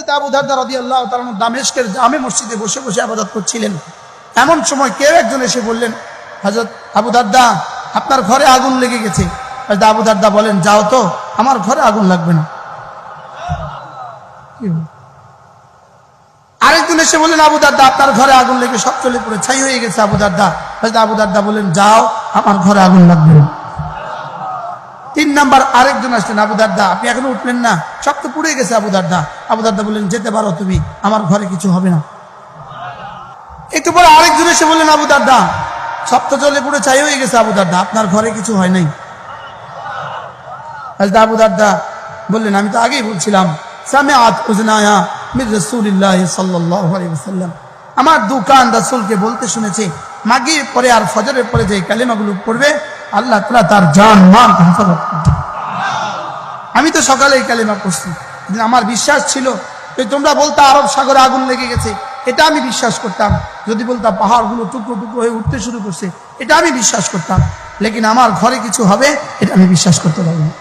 হাজরত আবু দারদা রদি আল্লাহ তার দামেশকের জামে মসজিদে বসে বসে আবাদত করছিলেন। এমন সময় কেউ একজন এসে বললেন, হজরত আবু দারদা, আপনার ঘরে আগুন লেগে গেছে। হজরত আবু দারদা বলেন, যাও তো, আমার ঘরে আগুন লাগবে না। আরেকজন এসে বললেন, আবু দারদা, আপনার ঘরে আগুন লেগে সব চলে পড়ে ছাই হয়ে গেছে আবু দারদা। হয়তো আবু দারদা বললেন, যাও, আমার ঘরে আগুন লাগবে না। তিন নাম্বার আরেকজন আসলেন আবু দারদা। আপনি এখনও উঠলেন না? সব তো পুড়ে গেছে, আবু দারদা। আবু দারদা বললেন, যেতে পারো তুমি, আমার ঘরে কিছু হবে না। একটু পরে আরেকজন এসে বললেন, আবু দারদা, সব তো জলে পুড়ে ছাই হয়ে গেছে, আবু দারদা, আপনার ঘরে কিছু হয় নাই। হযরত আবু দারদা বললেন, আমি তো আগেই বলছিলাম, সামিআত উজনায়া মির আলাইহি ওয়াসাল্লাম। আমার দোকান রাসূলকে বলতে শুনেছে মাগরিব পরে আর ফজরের পরে যে কালিমাগুলো পড়বে আল্লাহ তালা তার জান মান হেফাজত আমি তো সকালে এই কালিমা পড়ছি। আমার বিশ্বাস ছিল যে তোমরা বলতে আরব সাগরে আগুন লেগে গেছে। এটা আমি বিশ্বাস করতাম। যদি বলতাম পাহাড়গুলো টুকরো টুকরো হয়ে উঠতে শুরু করছে, এটা আমি বিশ্বাস করতাম। লেকিন আমার ঘরে কিছু হবে, এটা আমি বিশ্বাস করতে পারব না।